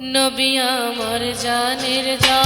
নবী আমার জানের যা